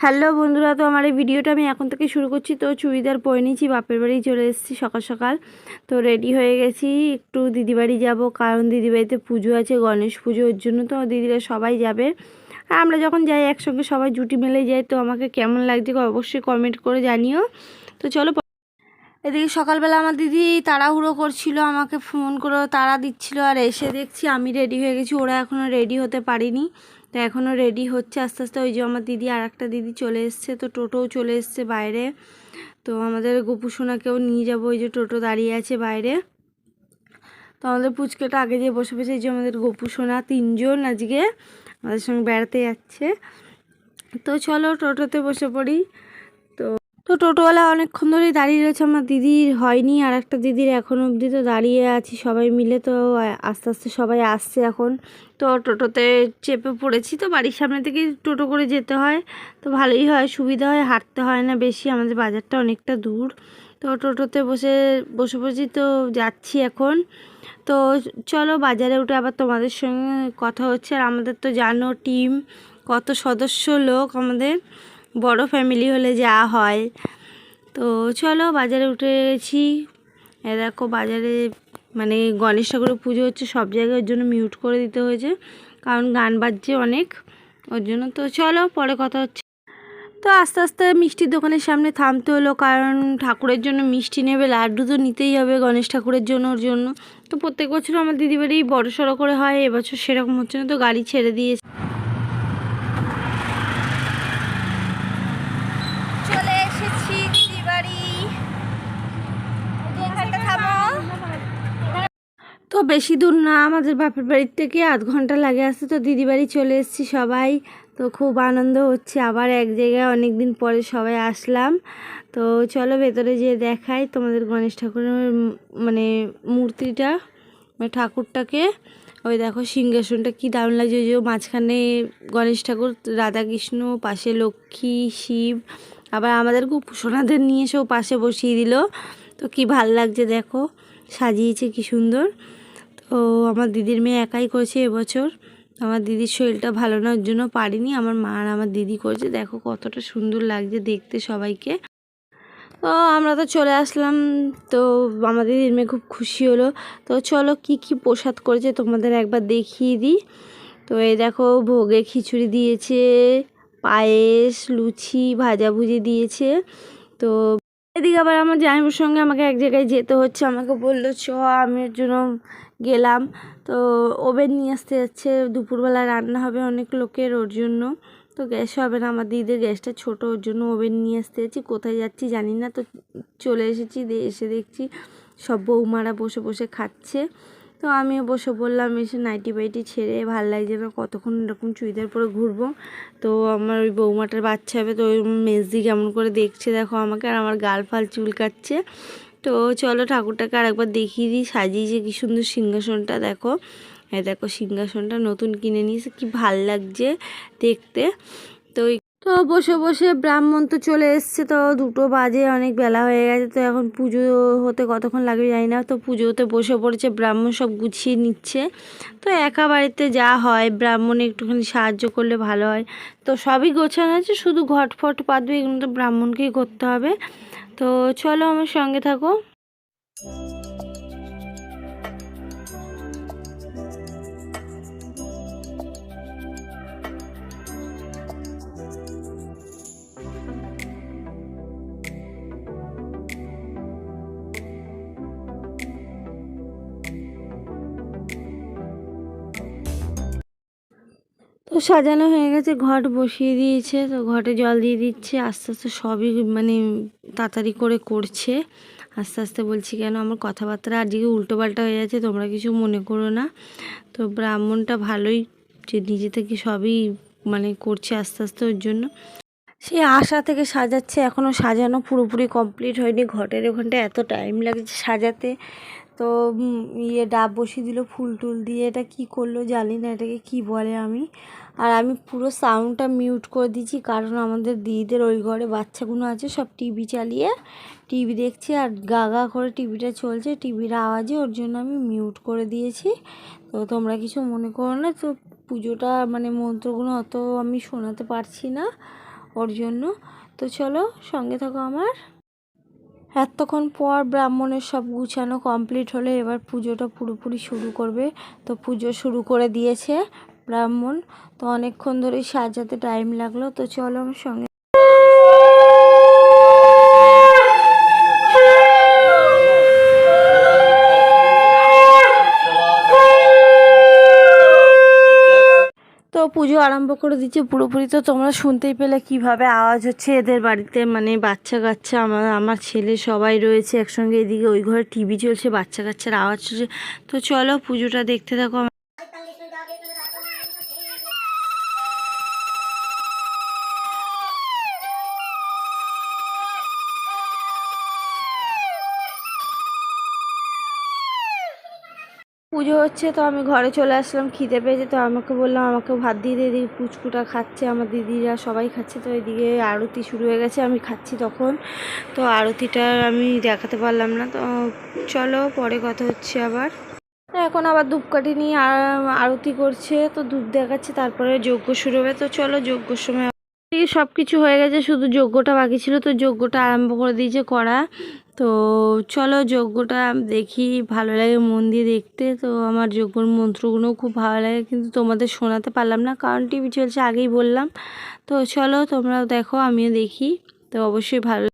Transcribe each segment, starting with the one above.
Hello বন্ধুরা, তো আমার এই ভিডিওটা আমি এখন থেকে শুরু করছি। তো চুড়িদার পরে নিয়েছি, বাপের বাড়ি চলে এসেছি সকাল সকাল। তো রেডি হয়ে গেছি, একটু দিদি বাড়ি যাব, কারণ দিদি বাড়িতে পুজো আছে, গণেশ পুজো, ওর জন্য তো দিদিরা সবাই যাবে। আর আমরা যখন যাই একসঙ্গে সবাই জুটি মেলে যাই তো আমাকে কেমন লাগছে অবশ্যই কমেন্ট করে জানিও। তো চলো এদিকে সকালবেলা আমার দিদি তাড়াহুড়ো করছিল, আমাকে ফোন করে তাড়া দিচ্ছিল, আর এসে দেখছি আমি রেডি হয়ে গেছি, ওরা এখনও রেডি হতে পারিনি। তো এখনও রেডি হচ্ছে আস্তে আস্তে, ওই যে আমার দিদি আর একটা দিদি চলে এসছে, তো টোটোও চলে এসছে বাইরে। তো আমাদের গোপুসোনাকেও নিয়ে যাব, ওই যে টোটো দাঁড়িয়ে আছে বাইরে। তো আমাদের পুচকেটা আগে যে বসে বসে, এই যে আমাদের গোপুসোনা তিনজন আজকে আমাদের সঙ্গে বেড়াতে যাচ্ছে। তো চলো টোটোতে বসে পড়ি। তো টোটোওয়ালা অনেকক্ষণ ধরেই দাঁড়িয়ে রয়েছে। আমার দিদির হয়নি আর একটা দিদির এখন অবধি তো দাঁড়িয়ে আছি। সবাই মিলে তো আস্তে আস্তে সবাই আসছে এখন। তো টোটোতে চেপে পড়েছি তো বাড়ির সামনে থেকেই টোটো করে যেতে হয়। তো ভালোই হয়, সুবিধা হয়, হাঁটতে হয় না বেশি। আমাদের বাজারটা অনেকটা দূর। তো টোটোতে বসে বসে বসে তো যাচ্ছি এখন। তো চলো বাজারে উঠে আবার তোমাদের সঙ্গে কথা হচ্ছে। আর আমাদের তো জানো টিম, কত সদস্য লোক আমাদের। বড় ফ্যামিলি হলে যা হয়। তো চলো বাজারে উঠে গেছি এ দেখো বাজারে মানে গণেশ ঠাকুরের পুজো হচ্ছে, সব জায়গায় ওর জন্য মিউট করে দিতে হয়েছে, কারণ গান বাজছে অনেক ওর জন্য। তো চলো পরে কথা হচ্ছে। তো আস্তে আস্তে মিষ্টির দোকানের সামনে থামতে হলো, কারণ ঠাকুরের জন্য মিষ্টি নেবে, লাড্ডু তো নিতেই হবে গণেশ ঠাকুরের জন্য, ওর জন্য। তো প্রত্যেক বছর আমার দিদি বাড়ি বড় সড়ো করে হয়, এবছর সেরকম হচ্ছে না, তো গাড়ি ছেড়ে দিয়েছে চলে এসেছি দিদি বাড়ি এখানটা থামো তো বেশি দূর না, আমাদের বাপের বাড়ির থেকে আধ ঘণ্টা লাগে আসতে তো দিদি বাড়ি চলে এসেছি সবাই। তো খুব আনন্দ হচ্ছে, আবার এক জায়গায় অনেক দিন পরে সবাই আসলাম। তো চলো ভেতরে যেয়ে দেখাই তোমাদের গণেশ ঠাকুরের মানে মূর্তিটা মানে ঠাকুরটাকে। ওই দেখো সিংহাসনটা কি দারুণ লাগছে যে মাঝখানে গণেশ ঠাকুর, রাধাকৃষ্ণ, পাশে লক্ষ্মী, শিব, আবার আমাদের খুব সোনাদের নিয়ে এসেও পাশে বসিয়ে দিল। তো কি ভালো লাগছে দেখো, সাজিয়েছে কি সুন্দর। তো আমার দিদির মেয়ে একাই করেছে এবছর। আমার দিদির শরীরটা ভালো না জন্য পারিনি। আমার মা আর আমার দিদি করেছে। দেখো কতটা সুন্দর লাগছে দেখতে সবাইকে। তো আমরা তো চলে আসলাম। তো আমার দিদির মেয়ে খুব খুশি হলো। তো চলো কি কি প্রসাদ করেছে তোমাদের একবার দেখিয়ে দিই। তো এই দেখো ভোগে খিচুড়ি দিয়েছে, পায়েস, লুচি, ভাজাভুজি দিয়েছে। তো এদিকে আবার আমার জামাইবাবুর সঙ্গে আমাকে এক জায়গায় যেতে হচ্ছে। আমাকে বলল, চ আমি জন্য গেলাম। তো ওভেন নিয়ে আসতে যাচ্ছে, দুপুরবেলা রান্না হবে অনেক লোকের ওর জন্য। তো গ্যাস হবে না, আমার দিদির গ্যাসটা ছোটো, ওর জন্য ওভেন নিয়ে আসতে যাচ্ছি। কোথায় যাচ্ছি জানি না, তো চলে এসেছি এসে দেখছি সব বৌমারা বসে বসে খাচ্ছে। তো আমিও বসে বললাম এসে নাইটি বাইটি ছেড়ে ভালো লাগছে না, কতক্ষণ এরকম চুড়িদার পরে ঘুরবো। তো আমার ওই বৌমাটার বাচ্চা হবে, তো ওই মেজদি কেমন করে দেখছে, দেখো আমাকে, আর আমার গাল ফাল চুলকাচ্ছে। চলো ঠাকুরটাকে আরেকবার দেখিয়ে দিই, সাজিয়েছে কি সুন্দর সিংহাসনটা, দেখো। এই দেখো সিংহাসনটা নতুন কিনে নিয়েছে, কি ভালো লাগছে দেখতে। তো তো বসে বসে ব্রাহ্মণ তো চলে এসছে, তো দুটো বাজে, অনেক বেলা হয়ে গেছে, তো এখন পুজো হতে কতক্ষণ লাগবে জানি না, তো পুজোতে বসে পড়েছে, ব্রাহ্মণ সব গুছিয়ে নিচ্ছে। তো একা বাড়িতে যা হয়, ব্রাহ্মণে একটুখানি সাহায্য করলে ভালো হয়। তো সবই গোছানো আছে, শুধু ঘট ফট পাতবে, এগুলো তো ব্রাহ্মণকেই করতে হবে। তো চলো আমার সঙ্গে থাকো। তো সাজানো হয়ে গেছে, ঘট বসিয়ে দিয়েছে, তো ঘটে জল দিয়ে দিচ্ছে, আস্তে আস্তে সবই মানে তাড়াতাড়ি করে করছে। আস্তে আস্তে বলছি, কেন আমার কথাবার্তা আজকে উল্টোপাল্টা হয়ে যাচ্ছে, তোমরা কিছু মনে করো না। তো ব্রাহ্মণটা ভালোই যে নিজে থেকে সবই মানে করছে আস্তে আস্তে ওর জন্য। সে আশা থেকে সাজাচ্ছে এখনও সাজানো পুরোপুরি কমপ্লিট হয়নি। ঘটের ওখানটা এত টাইম লাগছে সাজাতে। তো ইয়ে ডাব বসিয়ে দিল ফুল টুল দিয়ে। এটা কি করল জানি না, এটাকে কি বলে আমি। আর আমি পুরো সাউন্ডটা মিউট করে দিয়েছি, কারণ আমাদের দিদিদের ওই ঘরে বাচ্চাগুলো আছে, সব টিভি চালিয়ে টিভি দেখছে আর গা গা করে টিভিটা চলছে টিভির আওয়াজে ওর জন্য আমি মিউট করে দিয়েছি। তো তোমরা কিছু মনে করো না, তো পুজোটা মানে মন্ত্রগুলো অত আমি শোনাতে পারছি না ওর জন্য। তো চলো সঙ্গে থাকো আমার। এতক্ষণ পর ব্রাহ্মণের সব গুছানো কমপ্লিট হলে এবার পুজোটা পুরোপুরি শুরু করবে। তো পুজো শুরু করে দিয়েছে ব্রাহ্মণ। তো অনেকক্ষণ ধরেই সাজাতে টাইম লাগল। তো চলো আমার সঙ্গে তো পুজো আরম্ভ করে দিচ্ছে পুরোপুরি। তো তোমরা শুনতেই পেলে কীভাবে আওয়াজ হচ্ছে এদের বাড়িতে। মানে বাচ্চা কাচ্চা, আমার আমার ছেলে সবাই রয়েছে একসঙ্গে। এদিকে ওই ঘরে টিভি চলছে, বাচ্চা কাচ্চার আওয়াজ চলছে। তো চলো পুজোটা দেখতে থাকো। পুজো হচ্ছে, তো আমি ঘরে চলে আসলাম, খিদে পেয়েছে, তো আমাকে বললাম, আমাকে ভাত দিয়ে দিয়ে দিই পুচকুটা খাচ্ছে, আমার দিদিরা সবাই খাচ্ছে, তো এদিকে আরতি শুরু হয়ে গেছে, আমি খাচ্ছি তখন। তো আরতিটা আমি দেখাতে পারলাম না, তো চলো, পরে কথা হচ্ছে আবার। এখন আবার ধূপকাঠি নিয়ে আরতি করছে, তো ধূপ দেখাচ্ছে, তারপরে যজ্ঞ শুরু হবে, তো চলো যজ্ঞর সময় সব কিছু হয়ে গেছে, শুধু যজ্ঞটা বাকি ছিল, তো যজ্ঞটা আরম্ভ করে দিয়েছে করা তো চলো যজ্ঞটা দেখি, ভালো লাগে মন দিয়ে দেখতে। তো আমার যজ্ঞর মন্ত্রগুলো খুব ভালো লাগে, কিন্তু তোমাদের শোনাতে পারলাম না, কারণ টিভি চলছে আগেই বললাম। তো চলো তোমরাও দেখো, আমিও দেখি। তো অবশ্যই ভালো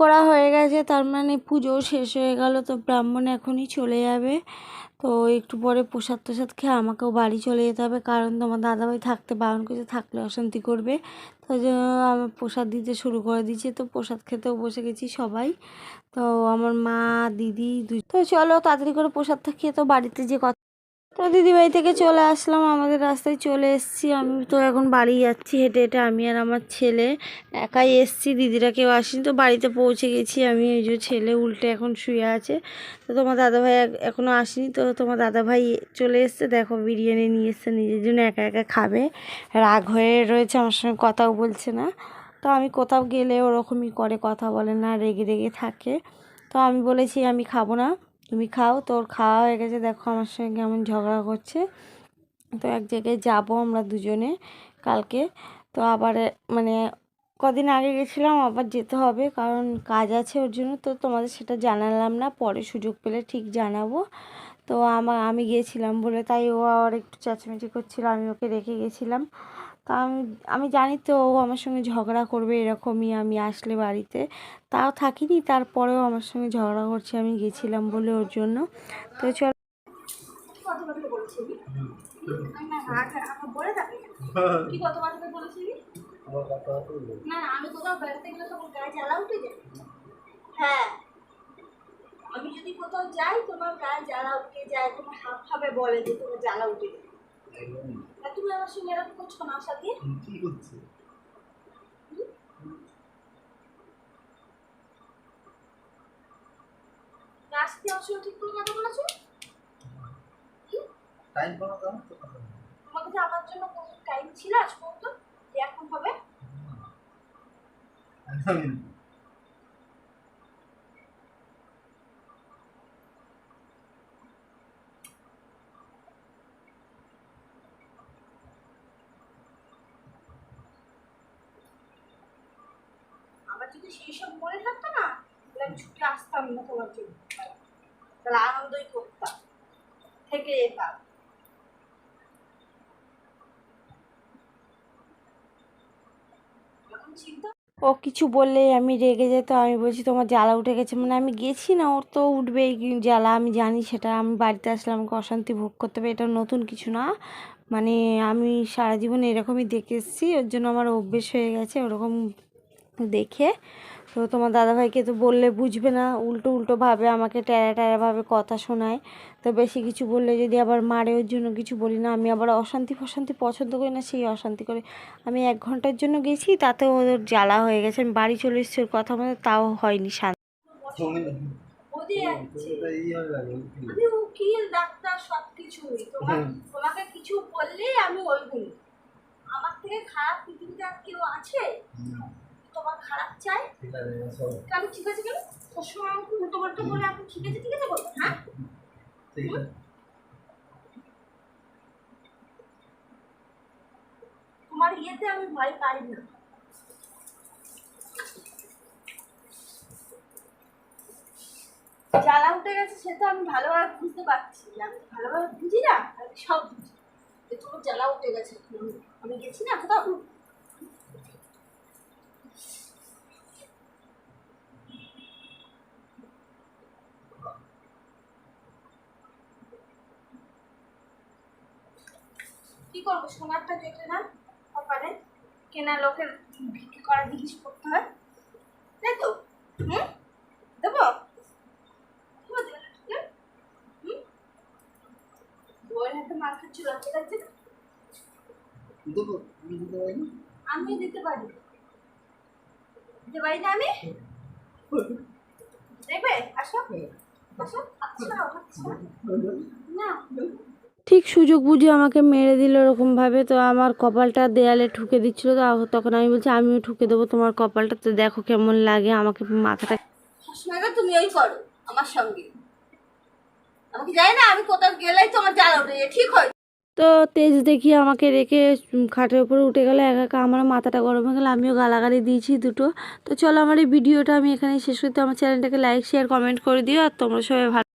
করা হয়ে গেছে, তার মানে পুজো শেষ হয়ে গেল, তো ব্রাহ্মণ এখনই চলে যাবে। তো একটু পরে প্রসাদ টসাদ খেয়ে আমাকেও বাড়ি চলে যেতে হবে, কারণ তোমার দাদাভাই থাকতে বারণ করছে থাকলে অশান্তি করবে। তো আমার প্রসাদ দিতে শুরু করে দিয়েছে, তো প্রসাদ খেতেও বসে গেছি সবাই। তো আমার মা, দিদি, দুই তো চলো তাড়াতাড়ি করে প্রসাদটা খেয়ে, তো বাড়িতে যে কথা তো দিদিবাড়ি থেকে চলে আসলাম, আমাদের রাস্তায় চলে এসেছি। আমি তো এখন বাড়ি যাচ্ছি হেঁটে হেঁটে, আমি আর আমার ছেলে একাই এসছি, দিদিরা কেউ আসেনি, তো বাড়িতে পৌঁছে গেছি আমি, এই যে ছেলে উল্টে এখন শুয়ে আছে। তো তোমার দাদাভাই এক- এখনও আসেনি, তো তোমার দাদাভাই চলে এসছে, দেখো বিরিয়ানি নিয়ে এসছে, নিজের জন্য একা একা খাবে। রাগ হয়ে রয়েছে, আমার সঙ্গে কথাও বলছে না। তো আমি কোথাও গেলে ওরকমই করে, কথা বলে না, রেগে রেগে থাকে। তো আমি বলেছি, আমি খাব না। তুমি খাও, তোর খাওয়া হয়ে গেছে, দেখো আমার সঙ্গে কেমন ঝগড়া করছে। তো এক জায়গায় যাব আমরা দুজনে কালকে। তো আবার মানে কদিন আগে গেছিলাম, আবার যেতে হবে, কারণ কাজ আছে ওর জন্য, তো তোমাদের সেটা জানালাম না, পরে সুযোগ পেলে ঠিক জানাব। তো আমার আমি গিয়েছিলাম বলে, তাই ও আবার একটু চেঁচামেচি করছিল, আমি ওকে রেখে গেছিলাম। তা আমি আমি জানি তো ও আমার সঙ্গে ঝগড়া করবে এরকমই আমি আসলে বাড়িতে। তাও থাকিনি, তারপরেও আমার সঙ্গে ঝগড়া করছে, আমি গেছিলাম বলে ওর জন্য। তো চল আমি যদি কোথাও যাই, তোমার গায়ে জ্বালা উঠে যায়, তোমার হাফ হাফে বলে যে তোমার জ্বালা উঠে যায়। তুমি আমার সঙ্গে এরকম করছ না আশা দিয়ে? কি করছে? আমার ঠিক করে কথা বলেছ? টাইম তো তো তোমার কাছে আমার জন্য কোনো টাইম ছিল আজ পর্যন্ত এখন হবে একদমই না। আমার যদি সেই সব মনে থাকতো না তাহলে আমি ছুটে আসতাম তোমার জন্য তাহলে আনন্দই করতাম থেকে যেতাম ও কিছু বললেই আমি রেগে যেত আমি বলছি, তোমার জ্বালা উঠে গেছে। মানে আমি গেছি না, ওর তো উঠবেই জ্বালা, আমি জানি সেটা, আমি বাড়িতে আসলে আমাকে অশান্তি ভোগ করতে হবে, এটা নতুন কিছু না। মানে আমি সারা জীবন এরকমই দেখে এসেছি, ওর জন্য আমার অভ্যেস হয়ে গেছে, ওরকম দেখে। তো তোমার দাদাভাইকে তো বললে বুঝবে না উল্টো উল্টো ভাবে আমাকে ট্যারা ট্যারা ভাবে কথা শোনায়। তো বেশি কিছু বললে যদি আবার মারে ওর জন্য কিছু বলি না আমি আবার অশান্তি ফশান্তি পছন্দ করি না সেই অশান্তি করে আমি এক ঘণ্টার জন্য গেছি তাতেও ওদের জ্বালা হয়ে গেছে আমি বাড়ি চলে এসেছি ওর কথা মতো তাও হয়নি শান্তি। বোঝে যাচ্ছে এটা এই লাগে উকিল। আমি উকিল ডাক্তার সব কিছুই তোমার তোমাকে কিছু বললেই আমি ওইগুলো আমার থেকে খারাপ পৃথিবীতে আর কেউ আছে? তোমার খারাপ চাই কেন ঠিক আছে কেন? সবসময় আমাকে উল্টো পাল্টো বলে আপনি ঠিক আছে ঠিক আছে বলবেন হ্যাঁ? তোমার ইয়েতে আমি ভয় পাই না। জ্বালা উঠে গেছে সে তো আমি ভালোভাবে বুঝতে পারছি আমি তো ভালোভাবে বুঝি না? আমি সব বুঝি। তোমার জ্বালা উঠে গেছে আমি- আমি গেছি না কোথাও? করব? সোনারটা কেটে না কপালে কেনা লোকের বিক্রি করা জিনিস করতে হয়। তাই তো? হুম? দেবো? দেবো দেবো না তোকে? হুম? বউয়ের হাতে মার খাচ্ছি লজ্জা লাগছে না? দেবো আমি দিতে পারি আমি দিতে পারি। দিতে পারি না আমি? দেখবে? আসো। আসো। আচ্ছা আচ্ছা না। ঠিক সুযোগ বুঝে আমাকে মেরে দিল ওরকমভাবে তো আমার কপালটা দেয়ালে ঠুকে দিচ্ছিল। তো তখন আমি বলছি আমিও ঠুকে দেবো তোমার কপালটা তো দেখো কেমন লাগে আমাকে মাথাটা। তুমি ওই করো আমার সঙ্গে। আমাকে যাই না আমি কোথাও গেলেই তোমার জ্বালা উঠে ঠিক হয়। তো তেজ দেখি আমাকে রেখে খাটের উপরে উঠে গেলে একা একা আমার মাথাটা গরম হয়ে গেলে আমিও গালাগালি দিয়েছি দুটো। তো চলো আমার এই ভিডিওটা আমি এখানেই শেষ করতে আমার চ্যানেলটাকে লাইক শেয়ার কমেন্ট করে দিও আর তোমরা সবাই ভালো